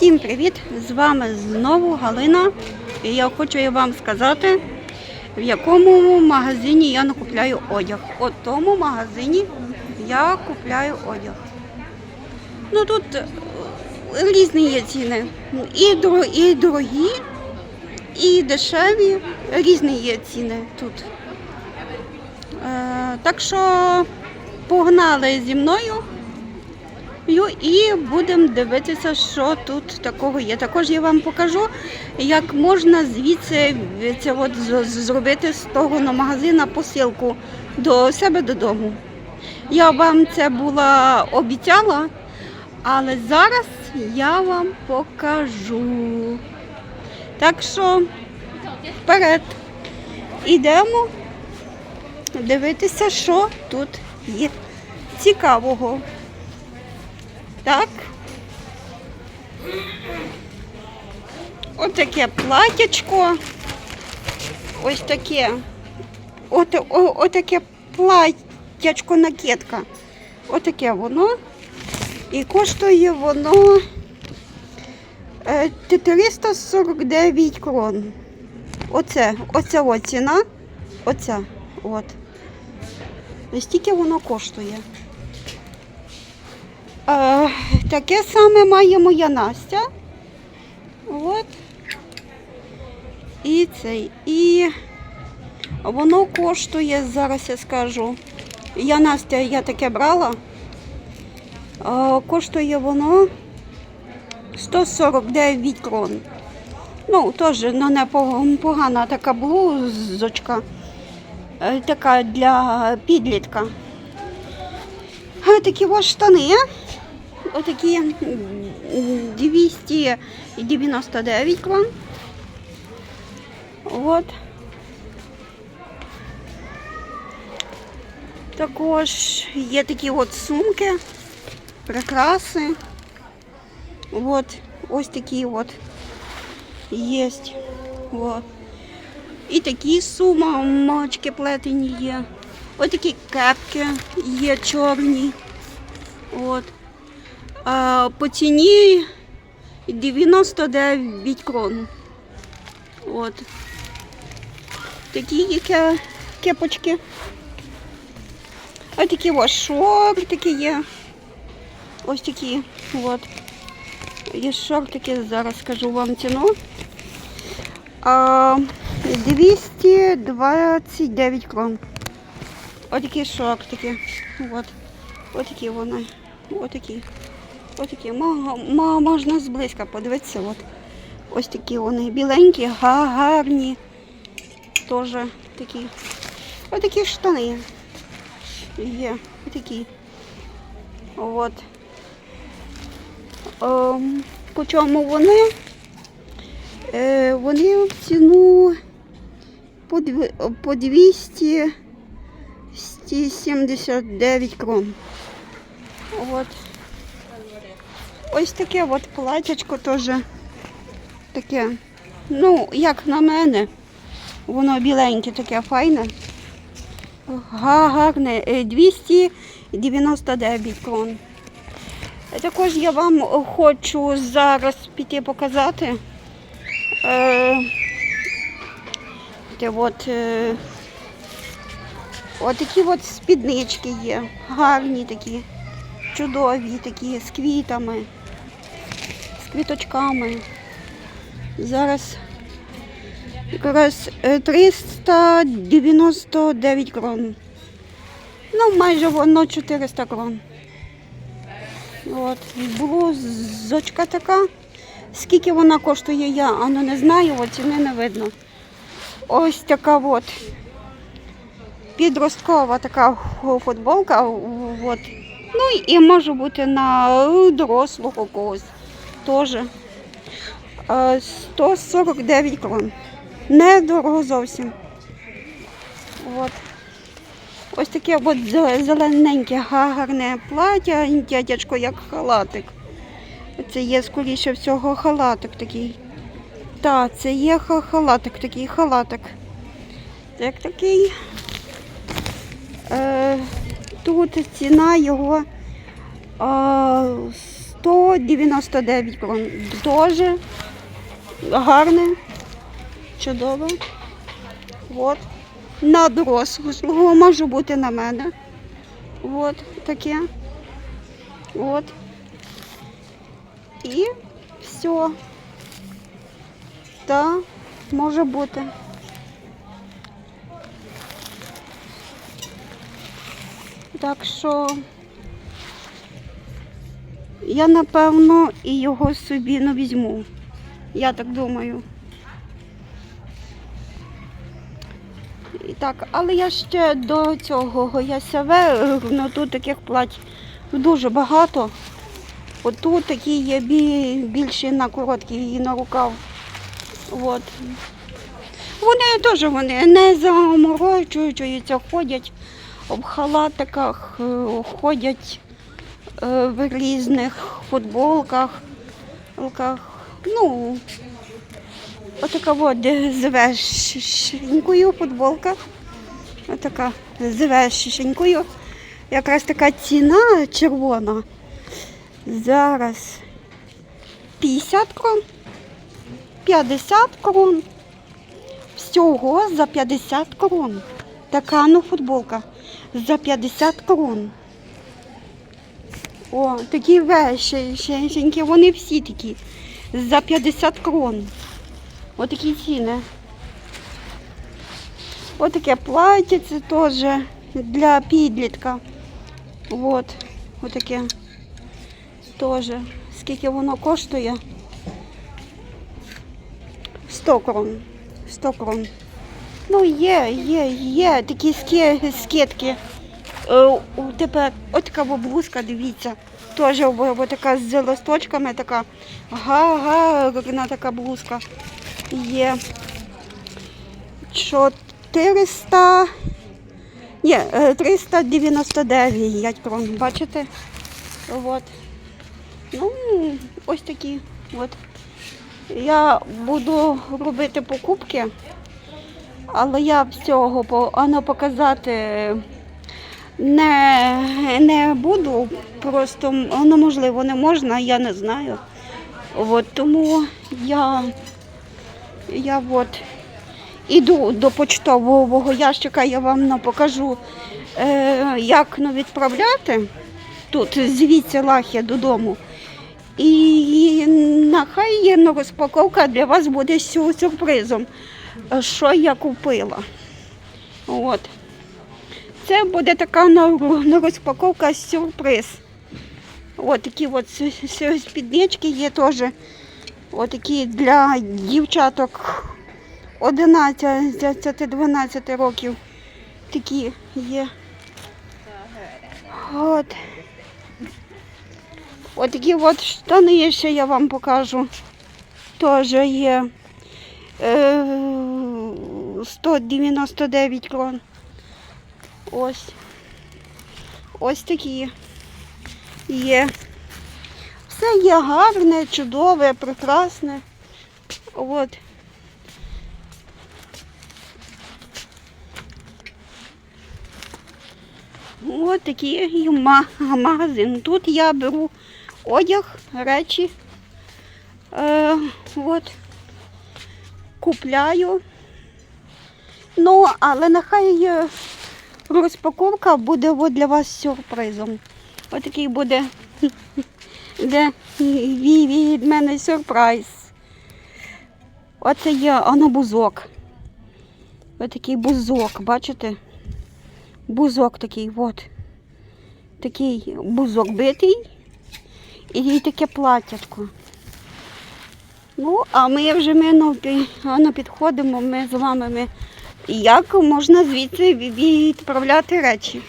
Всім привіт! З вами знову Галина. І я хочу вам сказати, в якому магазині я накупляю одяг. От тому магазині я купляю одяг. Ну тут е, різні є ціни. І, і дорогі, і дешеві. Різні є ціни тут. Е, так що погнали зі мною. Ю, І будемо дивитися, що тут такого є. Також я вам покажу, як можна звідси це от зробити з того на магазина посилку до себе додому. Я вам це була обіцяла, але зараз я вам покажу. Так що вперед ідемо дивитися, що тут є цікавого. Так. Ось таке платячко. Ось таке. От, о, отаке платячко накидка. Отаке воно. І коштує воно е, 349 крон. Оце, оця от ціна. Оця. От. І стільки воно коштує. Таке саме має моя Настя. От. І цей. І воно коштує, зараз я скажу. Я Настя, я таке брала. Коштує воно 149 крон. Ну, теж ну, непогана така блузочка. Е, Така для підлітка. А такі ось штани. Отакі 299 крон. От. Також є такі от сумки, прикраси. От, ось такі от є. От. І такі сумочки плетені є. Ось такі кепки є чорні. От. А, по ціні 99 крон. От. Такі є кепочки. Ось такі ось шортики є. Ось такі. От. Є шортики, зараз скажу вам ціну. А, 229 крон. Отакі шортики. От. Отакі вони. Отакі. Отакі. Мо- мо- Можна зблизька подивитися. От. Ось такі вони біленькі, гарні. Теж такі. Отакі штани. Є. Отакі. От. Ем, по чому вони? Е, вони в ціну по 279 крон. От. Ось таке от платячко теж таке. Ну, як на мене, воно біленьке, таке файне. Гарне. Е, 299 крон. Е, Також я вам хочу зараз піти показати. Е, от, е, от такі от спіднички є. Гарні такі, чудові такі, з квітами, квіточками. Зараз якраз е, 399 крон. Ну, майже воно 400 крон. От, блузочка така. Скільки вона коштує, я ану не знаю, от ціни не видно. Ось така от підросткова така футболка. От. Ну і може бути на дорослого когось теж. Е, 149 крон. Недорого зовсім. От. Ось таке от зелененьке, гарне плаття, дядячко, як халатик. Це є, скоріше всього, халатик такий. Так, це є халатик, такий халатик. Як такий. Е, тут ціна його е, 199 крон. Дуже гарне, чудове. От. На дорослого може бути на мене. От таке. От. І все. Та може бути. Так що я напевно і його собі не візьму. Я так думаю. Так, але я ще до цього гоясяве, ну тут таких плать дуже багато. Отут такі є бі- більші на короткі і на рукав. От. Вони теж вони не заморочуються, ходять в халатиках, е, ходять е, в різних футболках. лках. Ну, отака от з вишенькою футболка. Отака з вишенькою. Якраз така ціна червона. Зараз 50 крон. 50 крон. Всього за 50 крон. Така ну футболка. За 50 крон. О, такі вещенькі, вони всі такі. За 50 крон. Отакі ціни. Отаке плаття це теж для підлітка. От, отаке. Теж. Скільки воно коштує? 100 крон. 100 крон. Ну, є, є, є такі ски- скидки. Е, Тепер така блузка, дивіться. Теж така з листочками, така гарна така блузка. Є 400, ні, е, 399 крон, бачите? От. Ну, ось такі. От. Я буду робити покупки, але я всього по- воно показати не, не буду. Просто воно можливо не можна, я не знаю. От, тому я, я от іду до почтового ящика, я вам ну, покажу, е, як ну, відправляти тут звідси лахи додому. І нехай є ну, розпаковка для вас буде сюрпризом, що я купила. От. Це буде така розпаковка сюрприз. От такі от спіднички є теж. От для дівчаток 11-12 років. Такі є. От. От от штани ще я вам покажу. Теж є е, 199 крон. Ось. Ось такі є. Все є гарне, чудове, прекрасне. От. От такий ма- магазин. Тут я беру одяг, речі. Е, от. Купляю. Ну, але нехай е, розпаковка буде от для вас сюрпризом. Ось такий буде де від мене сюрприз. Оце є оно бузок. Ось такий бузок, бачите? Бузок такий, от. Такий бузок битий і таке платятко. Ну, а ми вже ми ну, ну, підходимо, ми з вами. Ми, як можна звідси відправляти речі.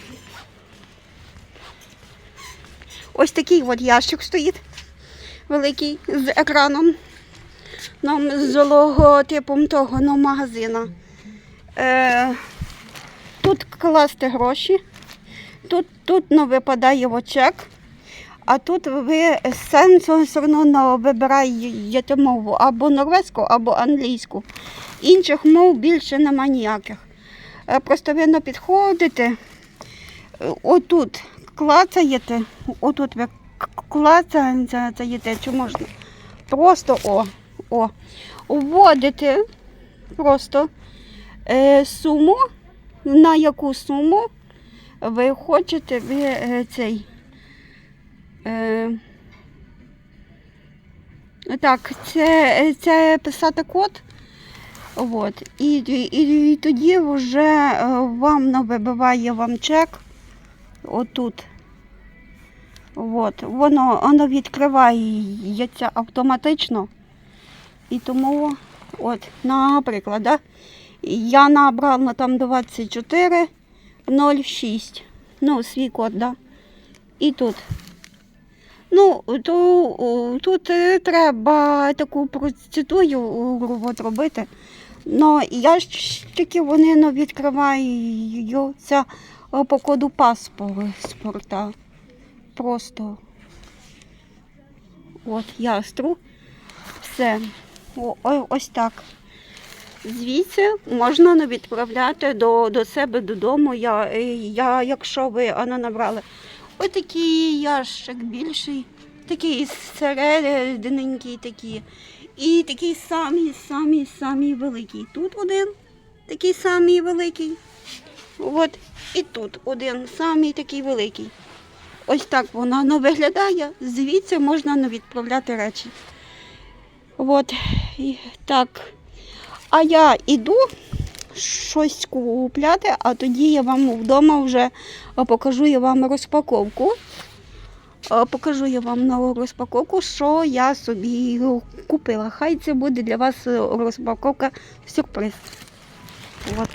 Ось такий от ящик стоїть великий з екраном. Ну, з логотипом того ну, магазина. Е, тут класти гроші, тут, тут ну, випадає от чек, а тут ви сенсорно вибираєте мову або норвезьку, або англійську. Інших мов більше нема ніяких. Е, Просто ви підходите, е, отут клацаєте, отут ви клацаєте, чи можна. Просто о, о. Вводите просто е, суму, на яку суму ви хочете ви е, цей. Е, так, це, це писати код. От. І, і, і тоді вже е, вам вибиває вам чек отут. От. Воно, воно відкривається автоматично. І тому, от, наприклад, да, я набрала там 2406. Ну, свій код, да. І тут. Ну, то, тут е, треба таку процедуру робити. Ну, я ж тільки вони ну, відкриваються по коду паспорта. Просто. От, я стру. Все. О, ось так. Звідси можна ну, відправляти до, до себе додому. Я, я, якщо ви вона набрали ось такий ящик більший, такий середненький такий. І такий самий, самий, самий великий. Тут один такий самий великий. От. І тут один самий такий великий. Ось так воно ну, виглядає. Звідси можна ну, відправляти речі. От. І, так. А я іду щось купляти, а тоді я вам вдома вже покажу я вам розпаковку. А, Покажу я вам нову розпаковку, що я собі купила. Хай це буде для вас е, розпаковка сюрприз. От.